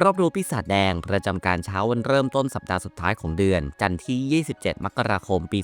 รอบรู้ปีศาจแดงประจำการเช้าวันเริ่มต้นสัปดาห์สุดท้ายของเดือน จันทร์ที่ 27 มกราคม ปี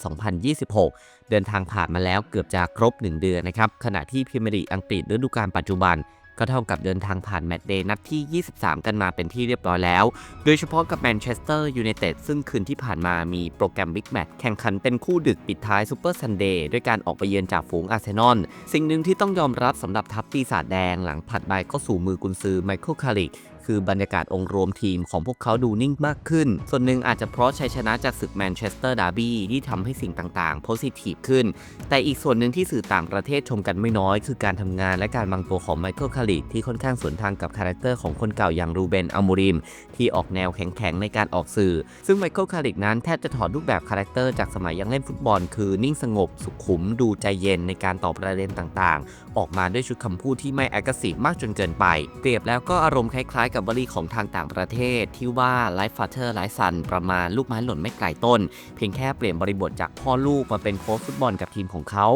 2026 เดินทางผ่านมาแล้วเกือบจะครบ 1 เดือนนะครับ ขณะที่พรีเมียร์ลีกอังกฤษฤดูกาลปัจจุบัน ก็เท่ากับเดินทางผ่านแมตช์เดย์นัดที่ 23 กันมาเป็นที่เรียบร้อยแล้ว โดยเฉพาะกับแมนเชสเตอร์ยูไนเต็ดซึ่งคืนที่ผ่านมามีโปรแกรมบิ๊กแมตช์แข่งขันเป็นคู่ดึกปิดท้ายซูเปอร์ซันเดย์ด้วยการออกไปเยือนจากฝูงอาร์เซนอลสิ่งหนึ่งที่ต้องยอมรับสำหรับทัพปีศาจแดงหลังผัดใบเข้าสู่มือกุนซือไมเคิลคาริก คือบรรยากาศองค์รวมทีมของพวกเขาดูนิ่งมากขึ้น ส่วนหนึ่งอาจจะเพราะชัยชนะจากศึกแมนเชสเตอร์ดาร์บี้ที่ทำให้สิ่งต่างๆโพสิทีฟขึ้น แต่อีกส่วนหนึ่งที่สื่อต่างประเทศชมกันไม่น้อย คือการทำงานและการวางตัวของไมเคิลคาริที่ค่อนข้างสวนทางกับคาแรคเตอร์ของคนเก่าอย่างรูเบนอัลมูริมที่ออกแนวแข็งๆในการออกสื่อ ซึ่งไมเคิลคาริกนั้นแทบจะถอดรูปแบบคาแรคเตอร์จากสมัยยังเล่นฟุตบอล คือนิ่งสงบสุขุมดูใจเย็นในการตอบประเด็นต่างๆ ออกมาด้วยชุดคำพูดที่ไม่แอคทีฟมากจนเกินไป เปรียบแล้วก็อารมณ์คล้ายๆ กับบรีของทางต่างประเทศ ที่ว่าไลฟ์ฟาเธอร์ไลฟ์ซันประมาณลูกไม้หล่นไม่ไกลต้น เพียงแค่เปลี่ยนบริบทจากพ่อลูกมาเป็นโค้ชฟุตบอลกับทีมของเขา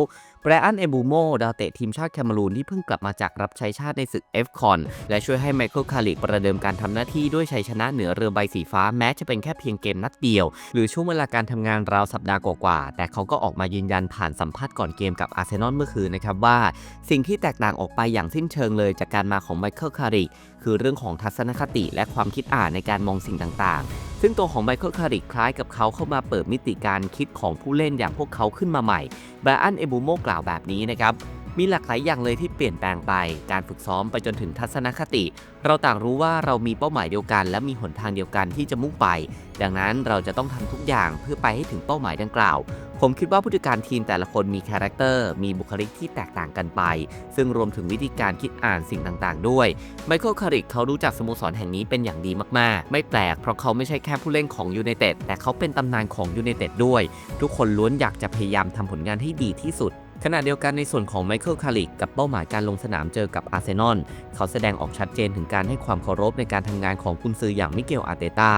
แบรอัน เอบูโม ดาวเตะทีมชาติแคนารูนที่เพิ่งกลับมาจากรับใช้ชาติในศึกเอฟคอนและช่วยให้ไมเคิลคาริกประเดิมการทำหน้าที่ด้วยชัยชนะเหนือเรือใบสีฟ้าแม้จะเป็นแค่เพียงเกมนัดเดียว หรือช่วงเวลาการทำงานราวสัปดาห์กว่าๆแต่เขาก็ออกมายืนยันผ่านสัมภาษณ์ก่อนเกมกับอาร์เซนอลเมื่อคืนนะครับว่า สิ่งที่แตกต่างออกไปอย่างสิ้นเชิงเลยจากการมาของไมเคิลคาริก คือเรื่องของทัศนคติและความคิดอ่านในการมองสิ่งต่างๆ ซึ่งตัวของไมเคิลคาริกคล้ายกับเขาเข้ามาเปิดมิติการคิดของผู้เล่นอย่างพวกเขาขึ้นมาใหม่ไบรอันเอบูโมกล่าวแบบนี้นะครับ มีหลากหลายอย่างเลยที่เปลี่ยนแปลงไป การฝึกซ้อมไปจนถึงทัศนคติ เราต่างรู้ว่าเรามีเป้าหมายเดียวกัน และมีหนทางเดียวกันที่จะมุ่งไป ดังนั้นเราจะต้องทำทุกอย่างเพื่อไปให้ถึงเป้าหมายดังกล่าว ผมคิดว่าผู้จัดการทีมแต่ละคนมีคาแรคเตอร์ มีบุคลิกที่แตกต่างกันไป ซึ่งรวมถึงวิธีการคิดอ่านสิ่งต่างๆ ด้วย ไมเคิลคาริกเขารู้จักสโมสรแห่งนี้เป็นอย่างดีมากๆ ไม่แปลกเพราะเขาไม่ใช่แค่ผู้เล่นของยูไนเต็ดแต่เขาเป็นตำนานของยูไนเต็ดด้วย ทุกคนล้วนอยากจะพยายามทำผลงานให้ดีที่สุด ขณะเดียวกันในส่วนของไมเคิลคาริกกับเป้าหมายการลงสนามเจอกับอาร์เซนอลเขาแสดงออกชัดเจนถึงการให้ความเคารพในการทำงานของกุนซืออย่างมิเกลอาร์เตตา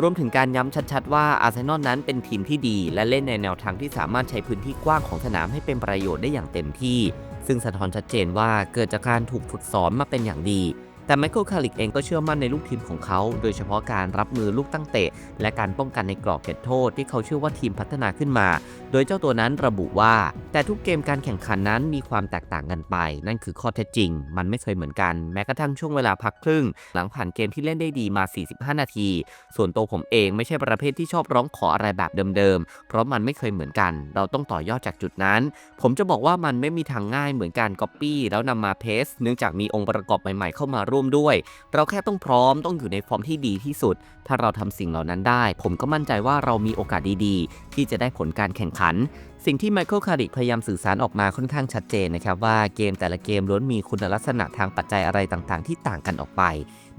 รวมถึงการย้ำชัดๆว่าอาร์เซนอลนั้นเป็นทีมที่ดี และเล่นในแนวทางที่สามารถใช้พื้นที่กว้างของสนามให้เป็นประโยชน์ได้อย่างเต็มที่ ซึ่งสะท้อนชัดเจนว่าเกิดจากการถูกฝึกสอนมาเป็นอย่างดี แต่ไมเคิลคาริกเองก็เชื่อมั่นในลูกทีมของเขา โดยเฉพาะการรับมือลูกตั้งเตะ และการป้องกันในกรอบเขตโทษที่เขาเชื่อว่าทีมพัฒนาขึ้นมา โดยเจ้าตัวนั้นระบุว่า แต่ทุกเกมการแข่งขันนั้นมีความแตกต่างกันไป นั่นคือข้อเท็จจริง มันไม่เคยเหมือนกัน แม้กระทั่งช่วงเวลาพักครึ่ง หลังผ่านเกมที่เล่นได้ดีมา 45 นาที ส่วนตัวผมเองไม่ใช่ประเภทที่ชอบร้องขออะไรแบบเดิมๆ เพราะมันไม่เคยเหมือนกัน เราต้องต่อยอดจากจุดนั้น ผมจะบอกว่ามันไม่มีทางง่ายเหมือนการก๊อปปี้แล้วนำมาเพสเนื่องจากมีองค์ประกอบใหม่ๆเข้ามาร่วมด้วย เราแค่ต้องพร้อมต้องอยู่ในฟอร์มที่ดีที่สุด ถ้าเราทำสิ่งเหล่านั้นได้ ผมก็มั่นใจว่าเรามีโอกาสดีๆ ที่จะได้ผลการแข่งขัน สิ่งที่ไมเคิลคาริกพยายามสื่อสารออกมาค่อนข้างชัดเจนนะครับว่าเกมแต่ละเกมล้วนมีคุณลักษณะทางปัจจัยอะไรต่างๆ ที่ต่างกันออกไป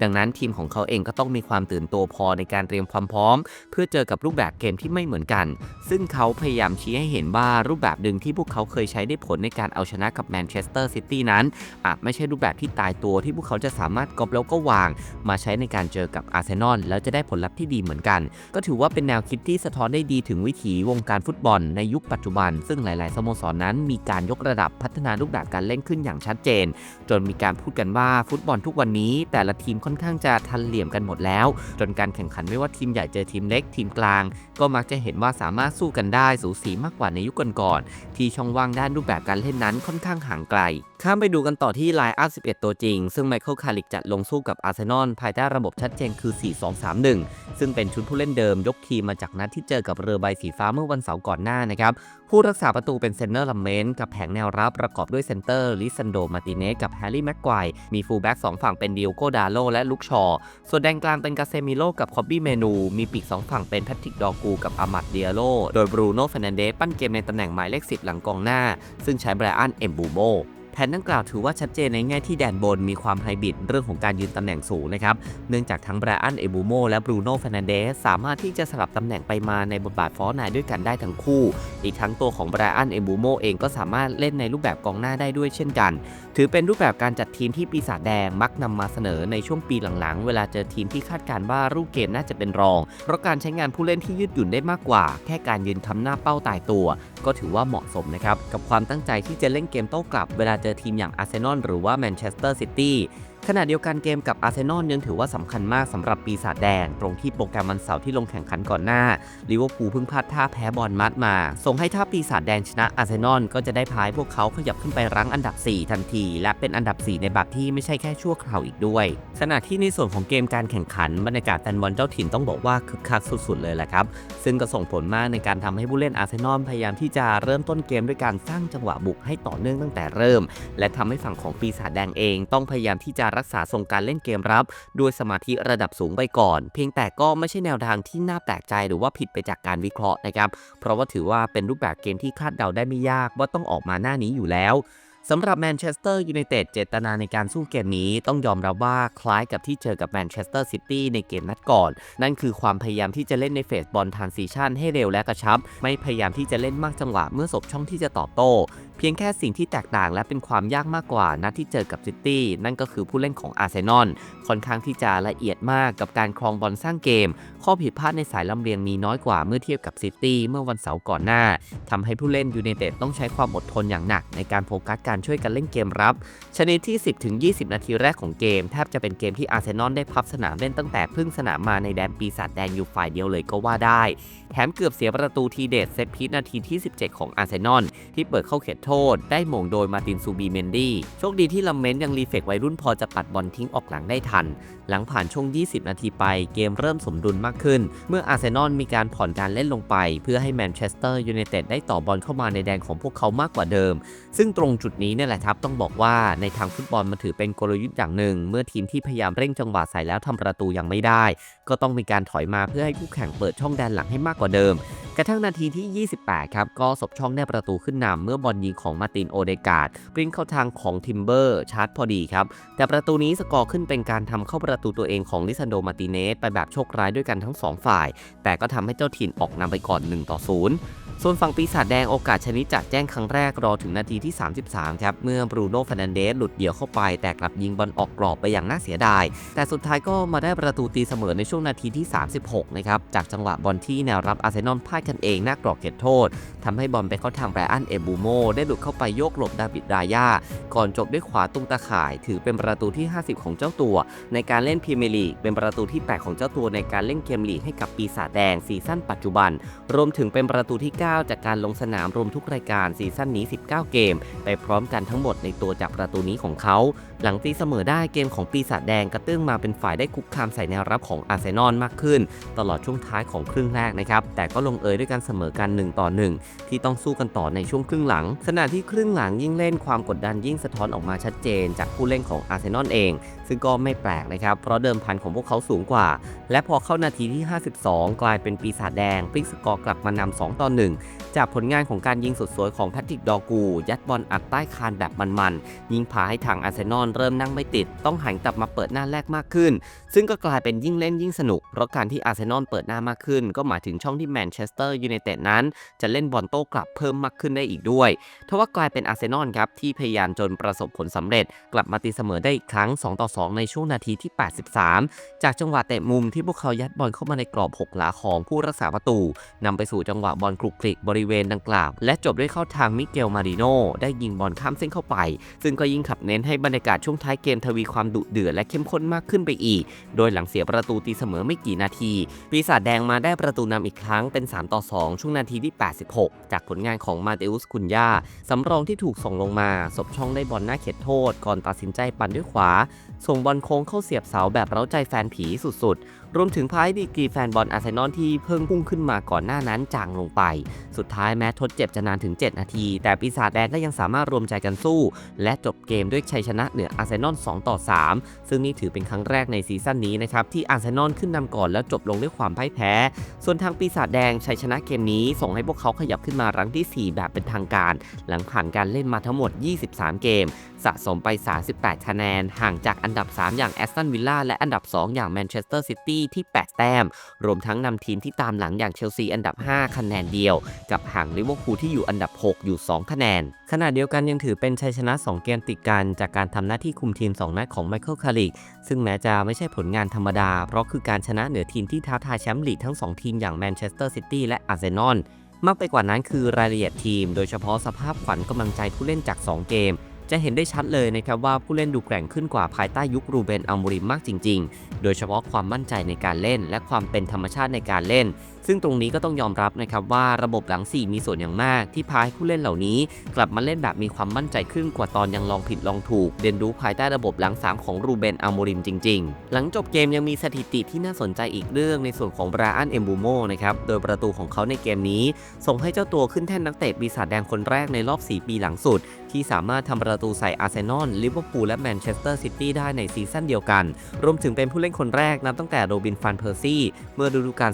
ดังนั้นทีมของเขาเองก็ต้องมีความตื่นตัวพอในการเตรียมความพร้อม เพื่อเจอกับรูปแบบเกมที่ไม่เหมือนกัน ซึ่งเขาพยายามชี้ให้เห็นว่ารูปแบบหนึ่งที่พวกเขาเคยใช้ได้ผลในการเอาชนะกับแมนเชสเตอร์ซิตี้นั้นอาจไม่ใช่รูปแบบที่ตายตัวที่พวกเขาจะสามารถกอปแล้วก็วาง มาใช้ในการเจอกับอาร์เซนอลแล้วจะได้ผลลัพธ์ที่ดีเหมือนกัน ก็ถือว่าเป็นแนวคิดที่สะท้อนได้ดีถึงวิถีวงการฟุตบอลในยุคปัจจุบัน ซึ่งหลาย ๆ สโมสรนนั้นมีการยกระดับพัฒนารูปแบบการเล่นขึ้นอย่างชัดเจน จนมีการพูดกันว่าฟุตบอลทุกวันนี้ แต่ละทีมค่อนข้างจะทันเหลี่ยมกันหมดแล้ว จนการแข่งขันไม่ว่าทีมใหญ่เจอทีมเล็กทีมกลาง ก็มักจะเห็นว่าสามารถสู้กันได้สูสีมากกว่าในยุคก่อนๆที่ช่องว่างด้านรูปแบบการเล่นนั้นค่อนข้างห่างไกลข้ามไปดูกันต่อที่ไลน์อัพ11 ตัวจริง ซึ่งไมเคิลคาริกจะลงสู้กับอาร์เซนอลภายใต้ระบบชัดเจนคือ 4-2-3-1 ซึ่งเป็นชุดผู้เล่นเดิมยกทีมมาจากนัดที่เจอกับเรือใบสีฟ้าเมื่อวันเสาร์ก่อนหน้านะครับผู้รักษาประตูเป็นเซนเนอร์ลัมเมนกับแผงแนวรับประกอบด้วยเซนเตอร์ลิซันโดมาติเนสกับแฮร์รี่แม็กควายมีฟูลแบ็กสองฝั่งเป็นดิโกดาโลและลุกชอ ส่วนแดนกลางเป็นกาเซมิโลกับคอบบี้เมนู มีปีกสองฝั่งเป็นแพทริกดอกูกับอามัดเดียโล โดยบรูโน่เฟรนันเดสปั้นเกมในตำแหน่งหมายเลข10 หลังกองหน้า ซึ่งใช้ไบรอันเอมบูโม แผนดังกล่าวถือว่าชัดเจนในแง่ที่แดนบนมีความไฮบริดเรื่องของการยืนตำแหน่งสูงนะครับ เนื่องจากทั้งไบรอัน เอบูโมและบรูโน่เฟรนันเดสสามารถที่จะสลับตำแหน่งไปมาในบทบาทฟอร์นายด้วยกันได้ทั้งคู่ อีกทั้งตัวของไบรอัน เอบูโมเองก็สามารถเล่นในรูปแบบกองหน้าได้ด้วยเช่นกัน ถือเป็นรูปแบบการจัดทีมที่ปีศาจแดงมักนำมาเสนอในช่วงปีหลังๆ เวลาเจอทีมที่คาดการณ์ว่ารูปเกมน่าจะเป็นรอง เพราะการใช้งานผู้เล่นที่ยืดหยุ่นได้มากกว่า แค่การยืนคำหน้าเป้าตายตัว ก็ถือว่าเหมาะสมนะครับกับความตั้งใจที่จะเล่นเกมโต้กลับเวลาเจอทีมอย่างอาร์เซนอลหรือว่าแมนเชสเตอร์ซิตี้ ขณะเดียวกันเกมกับอาร์เซนอลยังถือว่าสำคัญมากสำหรับปีศาจแดง ตรงที่โปรแกรมวันเสาร์ที่ลงแข่งขันก่อนหน้าลิเวอร์พูลเพิ่งพลาดท่าแพ้บอลมัดมา ส่งให้ถ้าปีศาจแดงชนะอาร์เซนอลก็จะได้พายพวกเขาขยับขึ้นไปรั้งอันดับ 4 ทันที และเป็นอันดับ 4 ในแบบที่ไม่ใช่แค่ชั่วคราวอีกด้วย ขณะที่ในส่วนของเกมการแข่งขันบรรยากาศแฟนบอลเจ้าถิ่นต้องบอกว่าคึกคักสุดๆเลยแหละครับ ซึ่งก็ส่งผลมากในการทำให้ผู้เล่นอาร์เซนอลพยายามที่จะเริ่มต้นเกมด้วยการสร้างจังหวะบุกให้ต่อเนื่องตั้งแต่เริ่ม และทำให้ฝั่งของปีศาจแดงเองต้องพยายามที่จะรักษาทรงการเล่นเกมรับ ด้วยสมาธิระดับสูงไปก่อน เพียงแต่ก็ไม่ใช่แนวทางที่น่าแปลกใจหรือว่าผิดไปจากการวิเคราะห์นะครับ เพราะว่าถือว่าเป็นรูปแบบเกมที่คาดเดาได้ไม่ยากว่าต้องออกมาหน้านี้อยู่แล้ว สำหรับแมนเชสเตอร์ยูไนเต็ดเจตนาในการสู้เกมนี้ต้องยอมรับว่าคล้ายกับที่เจอกับแมนเชสเตอร์ซิตี้ในเกมนัดก่อน นั่นคือความพยายามที่จะเล่นในเฟสบอลทานซิชันให้เร็วและกระชับ ไม่พยายามที่จะเล่นมากจังหวะเมื่อสบช่องที่จะตอบโต้ เพียงแค่สิ่งที่แตกต่างและเป็นความยากมากกว่านัดที่เจอกับซิตี้นั่นก็คือผู้เล่นของอาร์เซนอลค่อนข้างที่จะละเอียดมากกับการครองบอลสร้างเกม ข้อผิดพลาดในสายลำเลียงมีน้อยกว่าเมื่อเทียบกับซิตี้เมื่อวันเสาร์ก่อนหน้าทำให้ผู้เล่นยูไนเต็ดต้องใช้ความอดทนอย่างหนักในการโฟกัสการช่วยกันเล่นเกมรับ ชนิดที่ 10-20 นาทีแรกของเกม แทบจะเป็นเกมที่อาร์เซนอลได้พับสนามเล่นตั้งแต่พึ่งสนามมาในแดนปีศาจแดงอยู่ฝ่ายเดียวเลยก็ว่าได้ แถมเกือบเสียประตูทีเด็ดเซตพีทนาทีที่ 17 ของอาร์เซนอลที่เปิดเข้าเขตโทษ ได้หม่งโดยมาตินซูบีเมนดี้โชคดีที่ลัมเมนยังรีเฟกวัยรุ่นพอจะปัดบอลทิ้งออกหลังได้ทัน หลังผ่านช่วง 20 นาทีไปเกมเริ่มสมดุลมากขึ้น เมื่ออาร์เซนอลมีการผ่อนการเล่นลงไป เพื่อให้แมนเชสเตอร์ยูไนเต็ดได้ต่อบอลเข้ามาในแดนของพวกเขามากกว่าเดิม ซึ่งตรงจุดนี้เนี่ยแหละครับต้องบอกว่าในทางฟุตบอลมันถือเป็นกลยุทธ์อย่างหนึ่ง เมื่อทีมที่พยายามเร่งจังหวะใส่แล้วทำประตูยังไม่ได้ ก็ต้องมีการถอยมาเพื่อให้คู่แข่งเปิดช่องแดนหลังให้มากกว่าเดิม กระทั่งนาทีที่ 28 ครับ ก็สบช่องได้ประตูขึ้นนำเมื่อบอลยิงของมาร์ตินโอเดกาดปริ้นเข้าทางของทิมเบอร์ชาร์จพอดีครับ แต่ประตูนี้สกอร์ขึ้นเป็นการทำเข้าประตูตัวเองของลิซันโดมาติเนสไปแบบโชคร้ายด้วยกันทั้ง 2 ฝ่าย แต่ก็ทำให้เจ้าถิ่นออกนำไปก่อน1ต่อ0 ส่วนฝั่งปีศาจแดงโอกาสชนิดจากแจ้งครั้งแรกรอถึงนาทีที่ 33 ครับ เมื่อบรูโน่ฟานันเดสหลุดเดี่ยวเข้าไป แต่กลับยิงบอลออกกรอบไปอย่างน่าเสียดาย แต่สุดท้ายก็มาได้ประตูตีเสมอในช่วงนาทีที่ 36 นะครับ จากจังหวะบอลที่แนวรับอาร์เซนอลพลาดกันเองหน้ากรอบเขตโทษทำให้บอลไปเข้าทางแบรอันเอบูโมได้หลุดเข้าไปโยกหลบดาบิดรายาก่อนจบด้วยขวาตุ้งตาข่าย ถือเป็นประตูที่ 50 ของเจ้าตัว ในการเล่นพรีเมียร์ลีกเป็นประตูที่ 8 ของเจ้าตัวในการเล่นเกมลีกให้กับปีศาจแดงซีซั่นปัจจุบัน รวมถึงเป็นประตูที่ 9จากการลงสนามรวมทุกรายการซีซั่นนี้ 19 เกม ไปพร้อมกันทั้งหมดในตัวจากประตูนี้ของเขา หลังตีเสมอได้เกมของปีศาจแดงกระตื้องมาเป็นฝ่ายได้คุกคามใส่แนวรับของอาร์เซนอลมากขึ้น ตลอดช่วงท้ายของครึ่งแรกนะครับแต่ก็ลงเอยด้วยการเสมอกัน1ต่อ1ที่ต้องสู้กันต่อในช่วงครึ่งหลังขณะที่ครึ่งหลังยิ่งเล่นความกดดันยิ่งสะท้อนออกมาชัดเจน จากผู้เล่นของอาร์เซนอลเอง ซึ่งก็ไม่แปลกนะครับ เพราะเดิมพันของพวกเขาสูงกว่า และพอเข้านาทีที่ 52 กลายเป็นปีศาจแดงพลิกสกอร์กลับมานำ2ต่อ1 จากผลงานของการยิงสดสวยของแพทริกดอกู ยัดบอลอัดใต้คานแบบมันๆ ยิงพาให้ทางอาร์เซนอลเริ่มนั่งไม่ติด ต้องหันกลับมาเปิดหน้าแรกมากขึ้น ซึ่งก็กลายเป็นยิ่งเล่นยิ่งสนุก เพราะการที่อาร์เซนอลเปิดหน้ามากขึ้น ก็หมายถึงช่องที่แมนเชสเตอร์ยูไนเต็ดนั้น จะเล่นบอลโต้กลับเพิ่มมากขึ้นได้อีกด้วยทว่ากลายเป็นอาร์เซนอลครับที่พยายามจนประสบผลสำเร็จ กลับมาตีเสมอได้อีกครั้ง2ต่อ2 ในช่วงนาทีที่ 83 จากจังหวะเตะมุมที่พวกเขายัดบอลเข้ามาในกรอบ 6 หลาของผู้รักษาประตูนำไปสู่จังหวะบอลคลุกคลิกบริเวณดังกล่าว และจบด้วยเข้าทางมิเกลมาริโนได้ยิงบอลข้ามเส้นเข้าไป ซึ่งก็ยิ่งขับเน้นให้บรรยากาศช่วงท้ายเกมทวีความดุเดือดและเข้มข้นมากขึ้นไปอีก โดยหลังเสียประตูตีเสมอไม่กี่นาที ปีศาจแดงมาได้ประตูนำอีกครั้งเป็น 3 ต่อ 2 ช่วงนาทีที่ 86 จากผลงานของมาเตอุสคุนยาสำรองที่ถูกส่งลงมาสบช่องได้บอลหน้าเขตโทษ ก่อนตัดสินใจปั่นด้วยขวาส่งบอลโค้งเข้าเสียบเสาแบบเร้าใจแฟนผีสุด รวมถึงพายดีกรีแฟนบอลอาร์เซนอลที่เพิ่งพุ่งขึ้นมาก่อนหน้านั้นจางลงไป สุดท้ายแม้ทดเจ็บจะนานถึง 7 นาที แต่ปีศาจแดงก็ยังสามารถรวมใจกันสู้ และจบเกมด้วยชัยชนะเหนืออาร์เซนอล2ต่อ 3 ซึ่งนี่ถือเป็นครั้งแรกในซีซั่นนี้นะครับที่อาร์เซนอลขึ้นนำก่อนแล้วจบลงด้วยความพ่ายแพ้ ส่วนทางปีศาจแดงชัยชนะเกมนี้ ส่งให้พวกเขาขยับขึ้นมารั้งที่ 4 แบบเป็นทางการ หลังผ่านการเล่นมาทั้งหมด 23 เกม สะสมไป 38 คะแนน ห่างจากอันดับ 3 อย่างแอสตันวิลล่าและอันดับ 2 อย่างแมนเชสเตอร์ซิตี้ที่ 8 แต้ม รวมทั้งนำทีมที่ตามหลังอย่างเชลซีอันดับ 5 คะแนนเดียว กับห่างลิเวอร์พูลที่อยู่อันดับ 6 อยู่ 2 คะแนน ขณะเดียวกันยังถือเป็นชัยชนะ 2 เกมติดกัน จากการทำหน้าที่คุมทีม 2 นัดของไมเคิลคาริกซึ่งแม้จะไม่ใช่ผลงานธรรมดา เพราะคือการชนะเหนือทีมที่ท้าทายแชมป์ลีกทั้ง 2 ทีมอย่างแมนเชสเตอร์ซิตี้และอาร์เซนอลมากไปกว่านั้นคือรายละเอียดทีม โดยเฉพาะสภาพขวัญกำลังใจผู้เล่นจาก 2 เกม จะเห็นได้ชัดเลยนะครับว่าผู้เล่นดูแกร่งขึ้นกว่าภายใต้ยุครูเบนอัลมูริมมากจริง ๆ โดยเฉพาะความมั่นใจในการเล่น และความเป็นธรรมชาติในการเล่น ซึ่งตรงนี้ก็ต้องยอมรับนะครับว่าระบบหลัง 4 มีส่วนอย่างมากที่พาให้ผู้เล่นเหล่านี้ กลับมาเล่นแบบมีความมั่นใจขึ้นกว่าตอนยังลองผิดลองถูก เรียนรู้ภายใต้ระบบหลัง 3 ของรูเบนอัลโมริมจริง ๆ หลังจบเกมยังมีสถิติที่น่าสนใจอีกเรื่องในส่วนของบราอันเอมบูโมนะครับโดยประตูของเขาในเกมนี้ ส่งให้เจ้าตัวขึ้นแท่นนักเตะปีศาจแดงคนแรกในรอบ 4 ปีหลังสุด ที่สามารถทำประตูใส่อาร์เซนอลลิเวอร์พูลและแมนเชสเตอร์ซิตี้ได้ในซีซั่นเดียวกัน รวมถึงเป็นผู้เล่นคนแรกนับตั้งแต่โรบินฟันเพอร์ซี่เมื่อฤดูกาล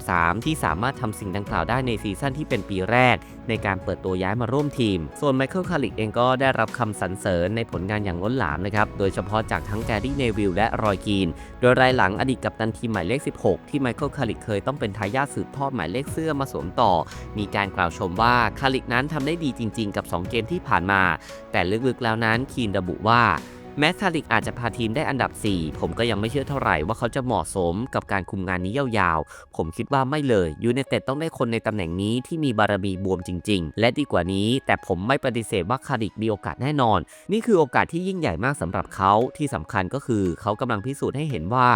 2013 ที่สามารถทำสิ่งดังกล่าวได้ในซีซั่นที่เป็นปีแรก ในการเปิดตัวย้ายมาร่วมทีม ส่วนไมเคิลคาริกเองก็ได้รับคำสรรเสริญในผลงานอย่างล้นหลามนะครับ โดยเฉพาะจากทั้งแกรี่เนวิลและรอยกีน โดยรายหลังอดีตกัปตันทีมหมายเลข 16 ที่ไมเคิลคาริกเคยต้องเป็นทายาทสืบทอดหมายเลขเสื้อมาสวมต่อ มีการกล่าวชมว่าคาริกนั้นทำได้ดีจริง ๆ กับ 2 เกมที่ผ่านมา แต่ลึกๆแล้วนั้นคีนระบุว่า แม้คาริกอาจจะพาทีมได้อันดับ 4 ผมก็ยังไม่เชื่อเท่าไหร่ว่าเขาจะเหมาะสมกับการคุมงานนี้ยาวๆ ผมคิดว่าไม่เลยยูเนเต็ดต้องได้คนในตำแหน่งนี้ที่มีบารมีบวมจริง ๆ และดีกว่านี้ แต่ผมไม่ปฏิเสธว่าคาริกมีโอกาสแน่นอน นี่คือโอกาสที่ยิ่งใหญ่มากสำหรับเขาที่สำคัญก็คือเขากำลังพิสูจน์ให้เห็นว่า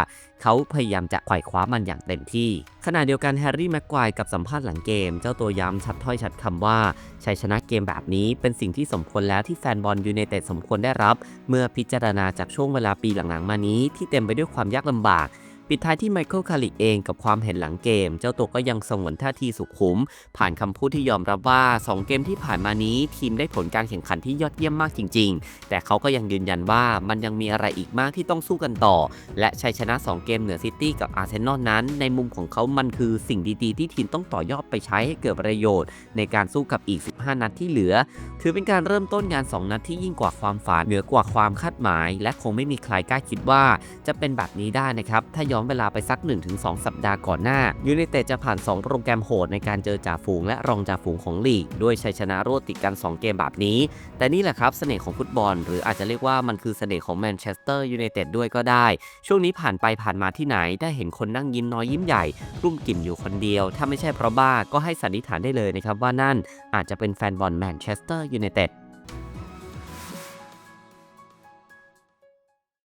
เขาพยายามจะไขว่คว้ามันอย่างเต็มที่ ขณะเดียวกันแฮร์รี่แม็กควายกับสัมภาษณ์หลังเกม เจ้าตัวย้ำชัดถ้อยชัดคำว่าชัยชนะเกมแบบนี้เป็นสิ่งที่สมควรแล้วที่แฟนบอลยูไนเต็ดสมควรได้รับ เมื่อพิจารณาจากช่วงเวลาปีหลังๆมานี้ที่เต็มไปด้วยความยากลำบาก ปิดท้ายที่ไมเคิลคาริกเองกับความเห็นหลังเกม เจ้าตัวก็ยังสงวนท่าทีสุขุม ผ่านคำพูดที่ยอมรับว่า 2 เกมที่ผ่านมานี้ ทีมได้ผลการแข่งขันที่ยอดเยี่ยมมากจริง ๆ แต่เขาก็ยังยืนยันว่ามันยังมีอะไรอีกมากที่ต้องสู้กันต่อ และชัยชนะ 2 เกมเหนือซิตี้กับอาร์เซนอลนั้น ในมุมของเขามันคือสิ่งดีๆ ที่ทีมต้องต่อยอดไปใช้ให้เกิดประโยชน์ ในการสู้กับอีก 15 นัดที่เหลือ ถือเป็นการเริ่มต้นงาน 2 นัดที่ยิ่งกว่าความฝันเหนือกว่าความคาดหมาย และคงไม่มีใครกล้าคิดว่า จะเป็นแบบนี้ได้นะครับถ้าย้อนเวลาไปสัก 1-2 สัปดาห์ก่อนหน้า ยูไนเต็ดจะผ่าน 2 โปรแกรมโหดในการเจอจ่าฝูงและรองจ่าฝูงของลีก ด้วยชัยชนะรวดติดกัน 2 เกมแบบนี้ แต่นี่แหละครับเสน่ห์ของฟุตบอล หรืออาจจะเรียกว่ามันคือเสน่ห์ของแมนเชสเตอร์ยูไนเต็ดด้วยก็ได้ ช่วงนี้ผ่านไปผ่านมาที่ไหน ได้เห็นคนนั่งยิ้มน้อยยิ้มใหญ่กลุ้มกิ่มอยู่คนเดียว ถ้าไม่ใช่เพราะบ้าก็ให้สันนิษฐานได้เลยนะครับว่านั่นอาจจะเป็นแฟนบอลแมนเชสเตอร์ยูไนเต็ด